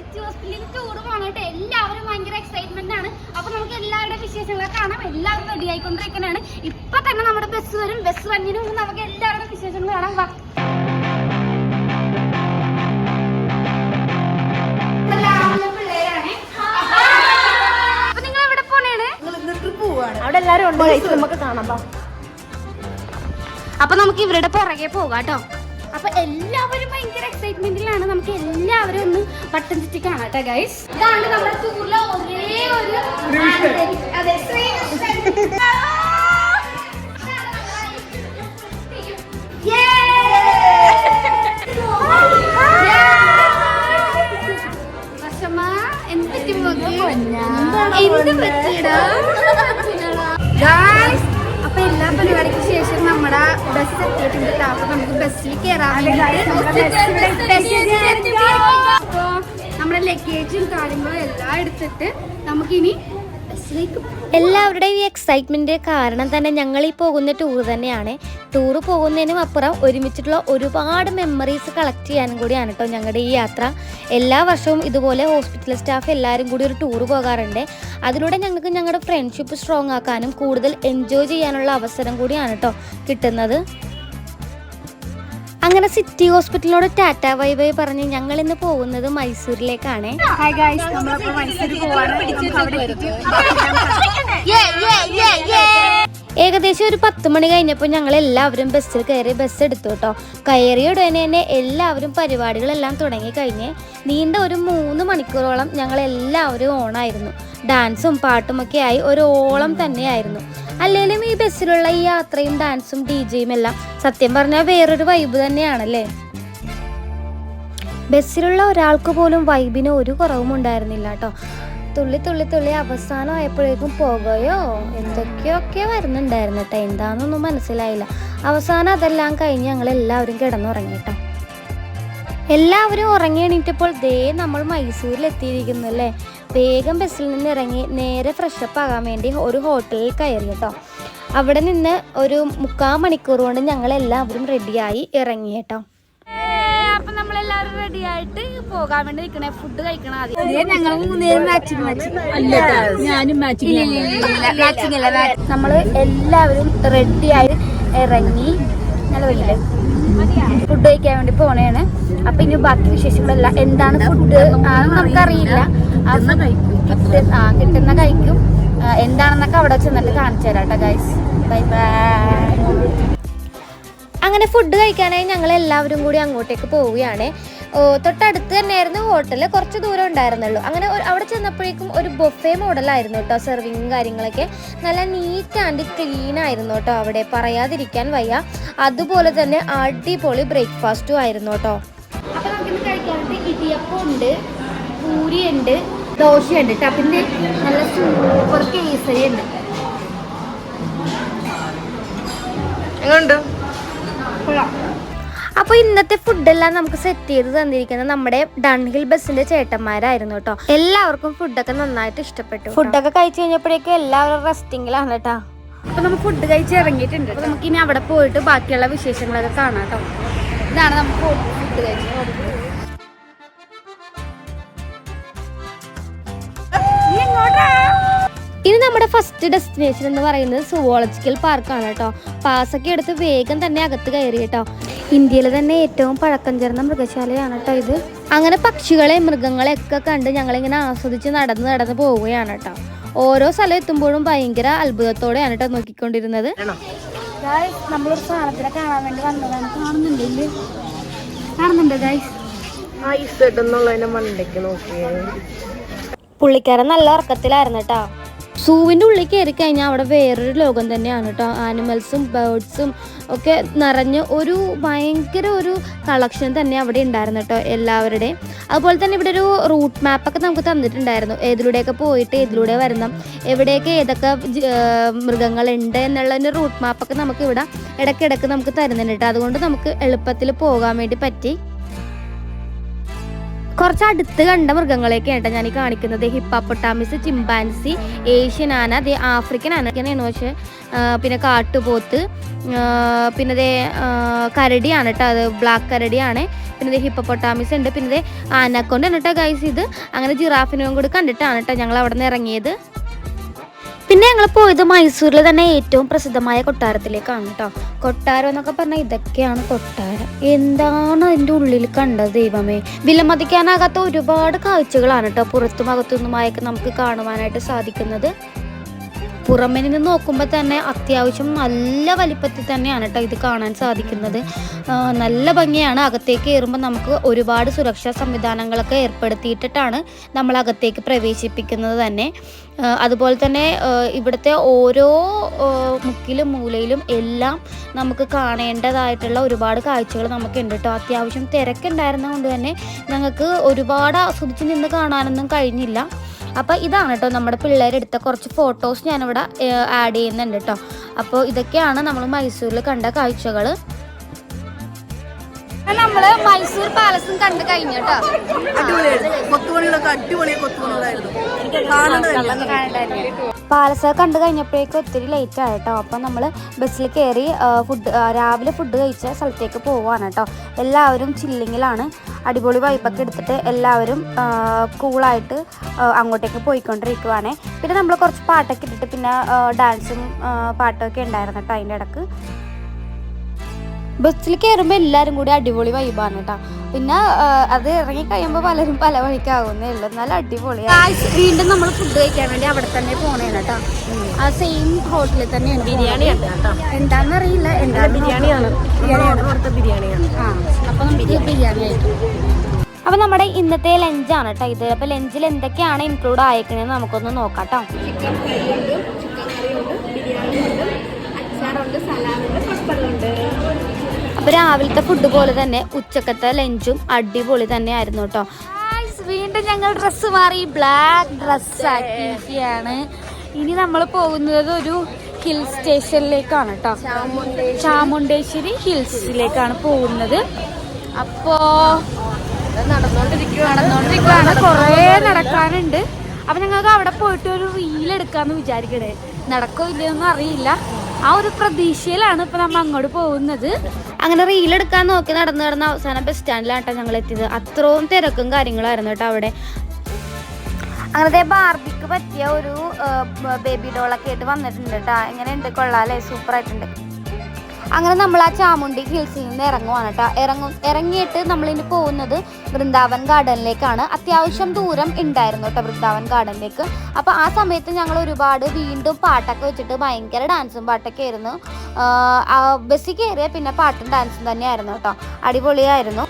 City ഹോസ്പിറ്റലിൽ tour പോകാനായിട്ട് എല്ലാവരും ഭയങ്കര എക്സൈറ്റ്മെന്റ് ആണ്. അപ്പൊ നമുക്ക് എല്ലാവരുടെ വിശേഷങ്ങളൊക്കെ കാണാം. എല്ലാവരും റെഡി ആയിക്കൊണ്ടിരിക്കുന്നതാണ് ഇപ്പൊ തന്നെ നമ്മുടെ ബസ് വരും. ബസ് വന്നിന് മുമ്പ് നമുക്ക് എല്ലാവരുടെ വിശേഷങ്ങൾ കാണാം. വാ. അവിടെ എല്ലാരും ഉണ്ട്. നമുക്ക് കാണാം. അപ്പൊ നമുക്ക് ഇവരുടെ പുറകെ പോകാം കേട്ടോ. അപ്പൊ എല്ലാവരും ഭയങ്കര എക്സൈറ്റ്മെന്റിലാണ് നമുക്ക് എല്ലാവരും ഒന്ന് പട്ടം ചുറ്റി കാണാം കേട്ടോ ഗൈസ് ഇതാണ് നമ്മുടെ സ്കൂളിലെ ഒരേ ഒരു അതെ എന്ത് പറ്റി? എന്ത് പറ്റിയെടാ? ബസ് എത്തിയിട്ടുണ്ട് ട്ടോ. അപ്പൊ നമുക്ക് ബസ്സിൽ കയറാൻ അപ്പൊ നമ്മുടെ ലഗേജും കാര്യങ്ങളും എല്ലാം എടുത്തിട്ട് നമുക്കിനി. എല്ലാവരുടെയും ഈ എക്സൈറ്റ്മെന്റ് കാരണം തന്നെ ഞങ്ങൾ ഈ പോകുന്ന ടൂർ തന്നെയാണ്. ടൂർ പോകുന്നതിനും അപ്പുറം ഒരുമിച്ചിട്ടുള്ള ഒരുപാട് മെമ്മറീസ് കളക്ട് ചെയ്യാനും കൂടിയാണ് കേട്ടോ ഞങ്ങളുടെ ഈ യാത്ര. എല്ലാ വർഷവും ഇതുപോലെ ഹോസ്പിറ്റൽ സ്റ്റാഫ് എല്ലാവരും കൂടി ഒരു ടൂർ പോകാറുണ്ട്. അതിലൂടെ ഞങ്ങൾക്ക് ഞങ്ങളുടെ ഫ്രണ്ട്ഷിപ്പ് സ്ട്രോങ് ആക്കാനും കൂടുതൽ എൻജോയ് ചെയ്യാനുള്ള അവസരം കൂടിയാണ് കേട്ടോ കിട്ടുന്നത്. അങ്ങനെ സിറ്റി ഹോസ്പിറ്റലിനോട് ടാറ്റ വൈ വൈ പറഞ്ഞ് ഞങ്ങൾ ഇന്ന് പോകുന്നത് മൈസൂരിലേക്കാണ്. ഏകദേശം ഒരു പത്ത് മണി കഴിഞ്ഞപ്പോൾ ഞങ്ങൾ എല്ലാവരും ബസ്സിൽ കയറി ബസ് എടുത്തു കേട്ടോ കയറിയ ഉടനെ തന്നെ എല്ലാവരും പരിപാടികളെല്ലാം തുടങ്ങി കഴിഞ്ഞ് നീണ്ട ഒരു മൂന്ന് മണിക്കൂറോളം ഞങ്ങൾ എല്ലാവരും ഓണായിരുന്നു. ഡാൻസും പാട്ടുമൊക്കെ ആയി ഒരു ഓളം തന്നെയായിരുന്നു. അല്ലെങ്കിലും ഈ ബസ്സിലുള്ള ഈ യാത്രയും ഡാൻസും ഡി ജെയും എല്ലാം സത്യം പറഞ്ഞാൽ വേറൊരു വൈബ് തന്നെയാണല്ലേ? ബസ്സിലുള്ള ഒരാൾക്ക് പോലും വൈബിന് ഒരു കുറവും ഉണ്ടായിരുന്നില്ല കേട്ടോ തുള്ളി തുള്ളി തുള്ളി അവസാനം ആയപ്പോഴേക്കും പോകുകയോ എന്തൊക്കെയൊക്കെ വരുന്നുണ്ടായിരുന്നു കേട്ടോ എന്താണെന്നൊന്നും മനസ്സിലായില്ല. അവസാനം അതെല്ലാം കഴിഞ്ഞ് ഞങ്ങൾ എല്ലാവരും കിടന്നുറങ്ങി കേട്ടോ എല്ലാവരും ഉറങ്ങി എണീറ്റപ്പോൾ ദേ നമ്മൾ മൈസൂരിൽ എത്തിയിരിക്കുന്നു അല്ലേ? വേഗം ബസ്സിൽ നിന്ന് ഇറങ്ങി നേരെ ഫ്രഷപ്പ് ആകാൻ വേണ്ടി ഒരു ഹോട്ടലിൽ കയറി കേട്ടോ. അവിടെ നിന്ന് ഒരു മുക്കാൽ മണിക്കൂർ കൊണ്ട് ഞങ്ങൾ എല്ലാവരും റെഡിയായി ഇറങ്ങി കേട്ടോ. അപ്പൊ നമ്മളെല്ലാവരും റെഡി ആയിട്ട് പോകാൻ വേണ്ടി നിൽക്കണേ. ഫുഡ് കഴിക്കണം ആദ്യം. ഞങ്ങൾ മൂന്നേരും മാച്ചിങ് ഞാനും മാച്ചിങ് മാച്ചിങ് അല്ല നമ്മൾ എല്ലാവരും റെഡിയായി ഇറങ്ങി. നല്ല ഫുഡ് കഴിക്കാൻ വേണ്ടി പോണേണ്. അപ്പൊ ഇനി ബാക്കി വിശേഷങ്ങളല്ല. എന്താണ് ഫുഡ് നമുക്കറിയില്ല. ആ കിട്ട- ആ കിട്ടുന്ന കഴിക്കും. എന്താണെന്നൊക്കെ അവിടെ ചെന്നിട്ട് കാണിച്ചു തരാം കേട്ടോ ഗൈസ് ബൈ ബൈ അങ്ങനെ ഫുഡ് കഴിക്കാനായി ഞങ്ങൾ എല്ലാവരും കൂടി അങ്ങോട്ടേക്ക് പോവുകയാണ്. തൊട്ടടുത്ത് തന്നെയായിരുന്നു ഹോട്ടൽ കുറച്ച് ദൂരം ഉണ്ടായിരുന്നുള്ളൂ. അങ്ങനെ അവിടെ ചെന്നപ്പോഴേക്കും ഒരു ബൊഫേ മോഡലായിരുന്നു കേട്ടോ സെർവിങ്ങും കാര്യങ്ങളൊക്കെ. നല്ല നീറ്റ് ആൻഡ് ക്ലീൻ ആയിരുന്നു കേട്ടോ അവിടെ. പറയാതിരിക്കാൻ വയ്യ. അതുപോലെ തന്നെ അടിപൊളി ബ്രേക്ക്ഫാസ്റ്റും ആയിരുന്നു കേട്ടോ. അപ്പൊ നമുക്കിന്ന് കഴിക്കാനായിട്ട് ഇടിയപ്പം ഉണ്ട് പൂരി ഉണ്ട് ദോശയുണ്ട് കേട്ടോ. പിന്നെ നല്ല സൂപ്പർ കേസരി ഉണ്ട്. എങ്ങനെയുണ്ട് കൊള്ളാം. അപ്പോൾ ഇന്നത്തെ ഫുഡെല്ലാം നമുക്ക് സെറ്റ് ചെയ്ത് തന്നിരിക്കുന്നത് നമ്മുടെ ഡൺഹിൽ ബസ്സിന്റെ ചേട്ടന്മാരായിരുന്നു കേട്ടോ. എല്ലാവർക്കും ഫുഡൊക്കെ നന്നായിട്ട് ഇഷ്ടപ്പെട്ടു ഫുഡൊക്കെ കഴിച്ചു കഴിഞ്ഞപ്പോഴേക്കും എല്ലാവരും റെസ്റ്റിംഗിലാണ് കേട്ടോ. അപ്പൊ നമുക്ക് ഫുഡ് കഴിച്ച് ഇറങ്ങിയിട്ടുണ്ട് നമുക്ക് ഇനി അവിടെ പോയിട്ട് ബാക്കിയുള്ള വിശേഷങ്ങളൊക്കെ കാണാം കേട്ടോ. ഇതാണ് നമുക്ക് ഫുഡ് കഴിച്ചത് ഇനി നമ്മുടെ ഫസ്റ്റ് ഡെസ്റ്റിനേഷൻ എന്ന് പറയുന്നത് സുവോളജിക്കൽ പാർക്കാണ് കേട്ടോ. ഒക്കെ എടുത്ത് വേഗം തന്നെ അകത്ത് കയറി കേട്ടോ. ഇന്ത്യയിലെ തന്നെ ഏറ്റവും പഴക്കം ചേർന്ന മൃഗശാലയാണ് കേട്ടോ ഇത്. അങ്ങനെ പക്ഷികളെ മൃഗങ്ങളെ ഒക്കെ കണ്ട് ഞങ്ങളിങ്ങനെ ആസ്വദിച്ച് നടന്ന് നടന്ന് പോവുകയാണ് കേട്ടോ ഓരോ സ്ഥലം എത്തുമ്പോഴും ഭയങ്കര അത്ഭുതത്തോടെയാണ് കേട്ടോ നോക്കിക്കൊണ്ടിരുന്നത്. ഗായ്സ് നമ്മളൊരു സാധനത്തിനെ കാണാൻ വേണ്ടി വന്നതാണ്. കാണുന്നുണ്ട് കാണുന്നുണ്ട് മണ്ടയ്ക്ക് നോക്കിയേ. പുള്ളിക്കാരൻ നല്ല ഉറക്കത്തിലായിരുന്നു കേട്ടോ സൂവിന്റെ ഉള്ളിൽ കയറി കഴിഞ്ഞാൽ അവിടെ വേറൊരു ലോകം തന്നെയാണ് കേട്ടോ. ആനിമൽസും ബേർഡ്സും ഒക്കെ നിറഞ്ഞ് ഒരു ഭയങ്കര ഒരു കളക്ഷൻ തന്നെ അവിടെ ഉണ്ടായിരുന്നു കേട്ടോ എല്ലാവരുടെയും. അതുപോലെ തന്നെ ഇവിടെ ഒരു റൂട്ട് മാപ്പൊക്കെ നമുക്ക് തന്നിട്ടുണ്ടായിരുന്നു. ഏതിലൂടെയൊക്കെ പോയിട്ട് ഏതിലൂടെ വരണം എവിടെയൊക്കെ ഏതൊക്കെ മൃഗങ്ങളുണ്ട് എന്നുള്ളതിന്റെ റൂട്ട് മാപ്പൊക്കെ നമുക്ക് ഇവിടെ ഇടയ്ക്കിടയ്ക്ക് നമുക്ക് തരുന്നുണ്ട് കേട്ടോ. അതുകൊണ്ട് നമുക്ക് എളുപ്പത്തിൽ പോകാൻ വേണ്ടി പറ്റി. കുറച്ച് അടുത്ത് കണ്ട മൃഗങ്ങളെയൊക്കെ ആയിട്ടാണ് ഞാൻ ഈ കാണിക്കുന്നത്. ഹിപ്പാപ്പൊട്ടാമിസ് ചിമ്പാൻസി ഏഷ്യൻ ആന അതേ ആഫ്രിക്കൻ ആന ഒക്കെയാണ് പക്ഷേ പിന്നെ കാട്ടുപോത്ത് പിന്നെ ആ, കരടിയാണ് കേട്ടോ അത് ബ്ലാക്ക് കരടിയാണ്. പിന്നെ ദേ ഹിപ്പപ്പൊട്ടാമിസ് ഉണ്ട്. പിന്നെ ദേ ആനക്കൊണ്ട് കേട്ടോ ഗൈസ് ഇത്. അങ്ങനെ ജിറാഫിനെയും കൂടി കണ്ടിട്ടാണ് കേട്ടോ ഞങ്ങൾ അവിടെ നിന്ന് ഇറങ്ങിയത്. പിന്നെ ഞങ്ങൾ പോയത് മൈസൂരിൽ തന്നെ ഏറ്റവും പ്രസിദ്ധമായ കൊട്ടാരത്തിലേക്കാണ് കേട്ടോ കൊട്ടാരം എന്നൊക്കെ പറഞ്ഞാൽ ഇതൊക്കെയാണ് കൊട്ടാരം. എന്താണ് അതിന്റെ ഉള്ളിൽ കണ്ടത് ദൈവമേ? വിലമതിക്കാനാകാത്ത ഒരുപാട് കാഴ്ചകളാണ് കേട്ടോ പുറത്തും അകത്തുനിന്നുമായൊക്കെ നമുക്ക് കാണുവാനായിട്ട് സാധിക്കുന്നത്. പുറമെ നിന്ന് നോക്കുമ്പോൾ തന്നെ അത്യാവശ്യം നല്ല വലിപ്പത്തിൽ തന്നെയാണ് കേട്ടോ ഇത് കാണാൻ സാധിക്കുന്നത്. നല്ല ഭംഗിയാണ്. അകത്തേക്ക് കയറുമ്പോൾ നമുക്ക് ഒരുപാട് സുരക്ഷാ സംവിധാനങ്ങളൊക്കെ ഏർപ്പെടുത്തിയിട്ടിട്ടാണ് നമ്മൾ അകത്തേക്ക് പ്രവേശിപ്പിക്കുന്നത് തന്നെ. അതുപോലെ തന്നെ ഇവിടുത്തെ ഓരോ മുക്കിലും മൂലയിലും എല്ലാം നമുക്ക് കാണേണ്ടതായിട്ടുള്ള ഒരുപാട് കാഴ്ചകൾ നമുക്കുണ്ട് കേട്ടോ അത്യാവശ്യം തിരക്കുണ്ടായിരുന്നതുകൊണ്ട് തന്നെ ഞങ്ങൾക്ക് ഒരുപാട് ആസ്വദിച്ച് നിന്ന് കാണാനൊന്നും കഴിഞ്ഞില്ല. അപ്പോൾ ഇതാണ് കേട്ടോ നമ്മുടെ പിള്ളേരെടുത്ത കുറച്ച് ഫോട്ടോസ് ഞാനിവിടെ ആഡ് ചെയ്യുന്നുണ്ട് കേട്ടോ അപ്പോൾ ഇതൊക്കെയാണ് നമ്മൾ മൈസൂരിൽ കണ്ട കാഴ്ചകൾ നമ്മൾ മൈസൂർ പാലസും കണ്ടു കഴിഞ്ഞു കേട്ടോ. അടിപൊളിയായിരുന്നു. കൊത്തുപണികളൊക്കെ അടിപൊളി കൊത്തുപണികളായിരുന്നു. പാലസ് കണ്ടു കഴിഞ്ഞപ്പോഴേക്കും ഒത്തിരി ലേറ്റ് ആയിട്ടോ അപ്പം നമ്മൾ ബസ്സിൽ കയറി ഫുഡ് രാവിലെ ഫുഡ് കഴിച്ച സ്ഥലത്തേക്ക് പോവാണ് കേട്ടോ. എല്ലാവരും ചില്ലിങ്ങിലാണ് അടിപൊളി വൈപ്പൊക്കെ എടുത്തിട്ട് എല്ലാവരും കൂളായിട്ട് അങ്ങോട്ടേക്ക് പോയിക്കൊണ്ടിരിക്കുവാണേ. പിന്നെ നമ്മൾ കുറച്ച് പാട്ടൊക്കെ ഇട്ടിട്ട് പിന്നെ ഡാൻസും പാട്ടൊക്കെ ഉണ്ടായിരുന്നു കേട്ടോ അതിന്റെ ഇടയ്ക്ക്. ബസ്സിൽ കയറുമ്പോൾ എല്ലാവരും കൂടി അടിപൊളി വൈബാണ് കേട്ടോ പിന്നെ അത് ഇറങ്ങി കഴിയുമ്പോൾ പലരും പല വഴിക്കാവുന്നേ ഉള്ളൂ. എന്നാലും അടിപൊളിയാണ് വീണ്ടും നമ്മൾ ഫുഡ് കഴിക്കാൻ വേണ്ടി അവിടെ തന്നെ പോണേണ് കേട്ടോ ആ സെയിം ഹോട്ടലിൽ തന്നെ ബിരിയാണി കേട്ടോ എന്താണെന്ന് അറിയില്ല എന്താ ബിരിയാണിയാണ്. ബിരിയാണിയാണ്. ആ അപ്പൊ നമുക്ക് ബിരിയാണി. ആയിരിക്കും അപ്പൊ നമ്മുടെ ഇന്നത്തെ ലഞ്ചാണ് കേട്ടോ ഇത്. അപ്പൊ ലഞ്ചിൽ എന്തൊക്കെയാണ് ഇൻക്ലൂഡ് ആയേക്കണേന്ന് നമുക്കൊന്ന് നോക്കാം കേട്ടോ അപ്പൊ രാവിലത്തെ ഫുഡ് പോലെ തന്നെ ഉച്ചക്കത്തെ ലഞ്ചും അടിപൊളി തന്നെ ആയിരുന്നു കേട്ടോ വീണ്ടും ഞങ്ങൾ ഡ്രസ്സ് മാറി. ബ്ലാക്ക് ഡ്രസ് ആക്കിയിരിക്കുകയാണ്. ഇനി നമ്മൾ പോകുന്നത് ഒരു ഹിൽ സ്റ്റേഷനിലേക്കാണ് കേട്ടോ. ചാമുണ്ടേശ്വരി ഹിൽസിലേക്കാണ് പോകുന്നത്. അപ്പോ നടന്നോണ്ടിരിക്കുകയാണ് കുറേ നടക്കാനുണ്ട്. അപ്പൊ ഞങ്ങൾക്ക് അവിടെ പോയിട്ട് ഒരു റീൽ എടുക്കാന്ന് വിചാരിക്കണേ. നടക്കോ ഇല്ലയൊന്നും അറിയില്ല. ആ ഒരു പ്രതീക്ഷയിലാണ് ഇപ്പൊ നമ്മൾ അങ്ങോട്ട് പോകുന്നത്. അങ്ങനെ റീൽ എടുക്കാൻ നോക്കി നടന്നു നടന്ന അവസാനം ബസ് സ്റ്റാൻഡിലാണ് ഞങ്ങൾ എത്തിയത്. അത്രയും തിരക്കും കാര്യങ്ങളായിരുന്നു കേട്ടോ അവിടെ. അങ്ങനത്തെ ബാർബിക്ക് പറ്റിയ ഒരു ബേബി ഡോളൊക്കെ ആയിട്ട് വന്നിട്ടുണ്ട് കേട്ടോ എങ്ങനെയുണ്ട്? കൊള്ളാല്ലേ? സൂപ്പർ ആയിട്ടുണ്ട്. അങ്ങനെ നമ്മൾ ആ ചാമുണ്ടി ഹിൽസിൽ നിന്ന് ഇറങ്ങുവാണ് കേട്ടോ. ഇറങ്ങും ഇറങ്ങിയിട്ട് നമ്മളിനി പോകുന്നത് വൃന്ദാവൻ ഗാർഡനിലേക്കാണ് അത്യാവശ്യം ദൂരം ഉണ്ടായിരുന്നു കേട്ടോ വൃന്ദാവൻ ഗാർഡനിലേക്ക് അപ്പോൾ ആ സമയത്ത് ഞങ്ങൾ ഒരുപാട് വീണ്ടും പാട്ടൊക്കെ വെച്ചിട്ട് ഭയങ്കര ഡാൻസും പാട്ടൊക്കെ ആയിരുന്നു. ബസ്സിൽ കയറിയ പിന്നെ പാട്ടും ഡാൻസും തന്നെയായിരുന്നു കേട്ടോ. അടിപൊളിയായിരുന്നു.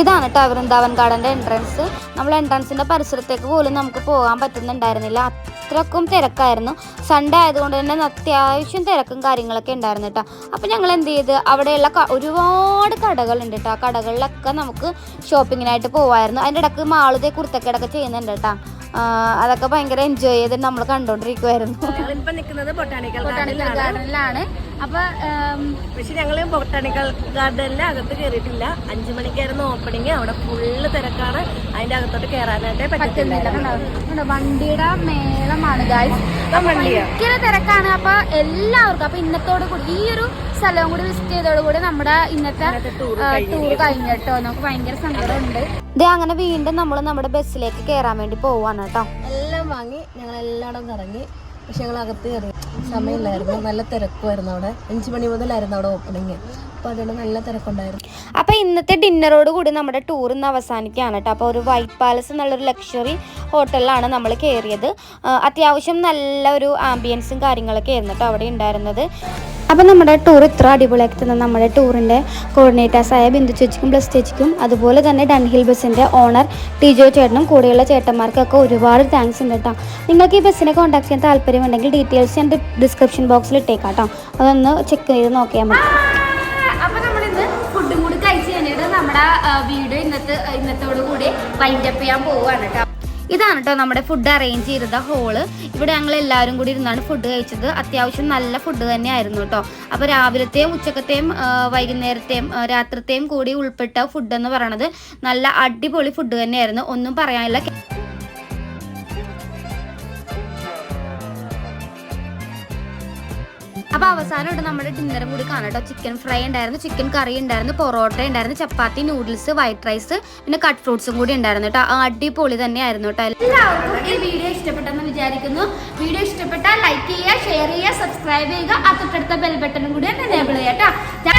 ഇതാണ് കേട്ടോ വൃന്ദാവൻ ഗാർഡന്റെ എൻട്രൻസ് നമ്മൾ എൻട്രൻസിന്റെ പരിസരത്തേക്ക് പോലും നമുക്ക് പോകാൻ പറ്റുന്നുണ്ടായിരുന്നില്ല. അത്രക്കും തിരക്കായിരുന്നു. സൺഡേ ആയതുകൊണ്ട് തന്നെ അത്യാവശ്യം തിരക്കും കാര്യങ്ങളൊക്കെ ഉണ്ടായിരുന്നു കേട്ടോ അപ്പോൾ ഞങ്ങൾ എന്ത് ചെയ്ത്? അവിടെയുള്ള ഒരുപാട് കടകളുണ്ട് കേട്ടോ ആ കടകളിലൊക്കെ നമുക്ക് ഷോപ്പിങ്ങിനായിട്ട് പോവായിരുന്നു. അതിന്റെ ഇടയ്ക്ക് മാളുതേ കുർത്തക്കേടൊക്കെ ചെയ്യുന്നുണ്ട് കേട്ടോ അതൊക്കെ ഭയങ്കര എൻജോയ് ചെയ്ത് നമ്മൾ കണ്ടുകൊണ്ടിരിക്കുമായിരുന്നു നിൽക്കുന്നത് ബൊട്ടാണിക്കൽ ഗാർഡനിലാണ് അപ്പൊ പക്ഷെ ഞങ്ങൾ ബൊട്ടാണിക്കൽ ഗാർഡനിലെ അകത്ത് കയറിയിട്ടില്ല അഞ്ചു മണിക്കായിരുന്നു ഓപ്പണിങ് അവിടെ ഫുള്ള് തിരക്കാണ്. അതിന്റെ അകത്തോട്ട് കയറാനായിട്ട് പറ്റുന്നില്ല പറ്റുന്നില്ല കണ്ടോ? കണ്ടോ? വണ്ടിയുടെ മേളമാണ് ഭയങ്കര തിരക്കാണ്. അപ്പൊ എല്ലാവർക്കും അപ്പൊ ഇന്നത്തോട് കൂടി ഈ ഒരു സ്ഥലവും കൂടി വിസിറ്റ് ചെയ്തോടുകൂടി നമ്മുടെ ഇന്നത്തെ ടൂർ ടൂർ കഴിഞ്ഞിട്ടോ നമുക്ക് ഭയങ്കര സങ്കടമുണ്ട്. ഇത് അങ്ങനെ വീണ്ടും നമ്മൾ നമ്മുടെ ബസ്സിലേക്ക് കയറാൻ വേണ്ടി പോവാണ് കേട്ടോ. എല്ലാം വാങ്ങി ഞങ്ങൾ എല്ലായിടം കറങ്ങി. പക്ഷെ ഞങ്ങൾ അകത്ത് കയറി. സമയമില്ലായിരുന്നു. നല്ല തിരക്കുമായിരുന്നു അവിടെ. അഞ്ചു മണി മുതലായിരുന്നു അവിടെ ഓപ്പണിങ് അപ്പോൾ അതുകൊണ്ട് നല്ല തിരക്കുണ്ടായിരുന്നു. അപ്പോൾ ഇന്നത്തെ ഡിന്നറോട് കൂടി നമ്മുടെ ടൂർ ഇന്ന് അവസാനിക്കുകയാണ് കേട്ടോ. അപ്പോൾ ഒരു വൈറ്റ് പാലസ് എന്നുള്ളൊരു ലക്ഷറി ഹോട്ടലിലാണ് നമ്മൾ കയറിയത്. അത്യാവശ്യം നല്ല ഒരു ആംബിയൻസും കാര്യങ്ങളൊക്കെ ആയിരുന്നു കേട്ടോ അവിടെ ഉണ്ടായിരുന്നത്. അപ്പോൾ നമ്മുടെ ടൂർ ഇത്ര അടിപൊളിയാക്കി തന്ന നമ്മുടെ ടൂറിന്റെ കോർഡിനേറ്റേഴ്സായ ബിന്ദു ചേച്ചിക്കും പ്ലസ് ചേച്ചിക്കും അതുപോലെ തന്നെ ഡൺഹിൽ ബസ്സിന്റെ ഓണർ ടി ജോ ചേട്ടനും കൂടെയുള്ള ചേട്ടന്മാർക്കൊക്കെ ഒരുപാട് താങ്ക്സ് ഉണ്ട് കേട്ടോ നിങ്ങൾക്ക് ഈ ബസ്സിനെ കോൺടാക്ട് ചെയ്യാൻ താല്പര്യമുണ്ടെങ്കിൽ ഡീറ്റെയിൽസ് ഞാൻ ഡിസ്ക്രിപ്ഷൻ ബോക്സിൽ ഇട്ടേക്കാം കേട്ടോ അതൊന്ന് ചെക്ക് ചെയ്ത് നോക്കിയാൽ മതി. അപ്പോൾ നമ്മളിന്ന് നമ്മുടെ വീഡിയോ ഇന്നത്തെ ഇന്നത്തോടു കൂടി വൈൻഡപ്പ് ചെയ്യാൻ പോവുകയാണ് കേട്ടോ ഇതാണ് കേട്ടോ നമ്മുടെ ഫുഡ് അറേഞ്ച് ചെയ്ത ഹോൾ ഇവിടെ ഞങ്ങൾ എല്ലാവരും കൂടി ഇരുന്നാണ് ഫുഡ് കഴിച്ചത്. അത്യാവശ്യം നല്ല ഫുഡ് തന്നെയായിരുന്നു കേട്ടോ അപ്പോൾ രാവിലത്തെയും ഉച്ചക്കത്തെയും വൈകുന്നേരത്തെയും രാത്രിത്തെയും കൂടി ഉൾപ്പെട്ട ഫുഡ് എന്ന് പറയണത് നല്ല അടിപൊളി ഫുഡ് തന്നെയായിരുന്നു. ഒന്നും പറയാനില്ല. അപ്പോൾ അവസാനം ഇവിടെ നമ്മുടെ ഡിന്നറും കൂടി കാണാം കേട്ടോ ചിക്കൻ ഫ്രൈ ഉണ്ടായിരുന്നു ചിക്കൻ കറി ഉണ്ടായിരുന്നു പൊറോട്ട ഉണ്ടായിരുന്നു ചപ്പാത്തി നൂഡിൽസ് വൈറ്റ് റൈസ് പിന്നെ കട്ട് ഫ്രൂട്ട്സും കൂടി ഉണ്ടായിരുന്നു കേട്ടോ അടിപൊളി തന്നെയായിരുന്നു കേട്ടോ എല്ലാവർക്കും ഈ വീഡിയോ ഇഷ്ടപ്പെട്ടെന്ന് വിചാരിക്കുന്നു. വീഡിയോ ഇഷ്ടപ്പെട്ടാൽ ലൈക്ക് ചെയ്യുക ഷെയർ ചെയ്യുക സബ്സ്ക്രൈബ് ചെയ്യുക. ആ ബെൽ ബട്ടണും കൂടി എനേബിൾ ചെയ്യാം കേട്ടോ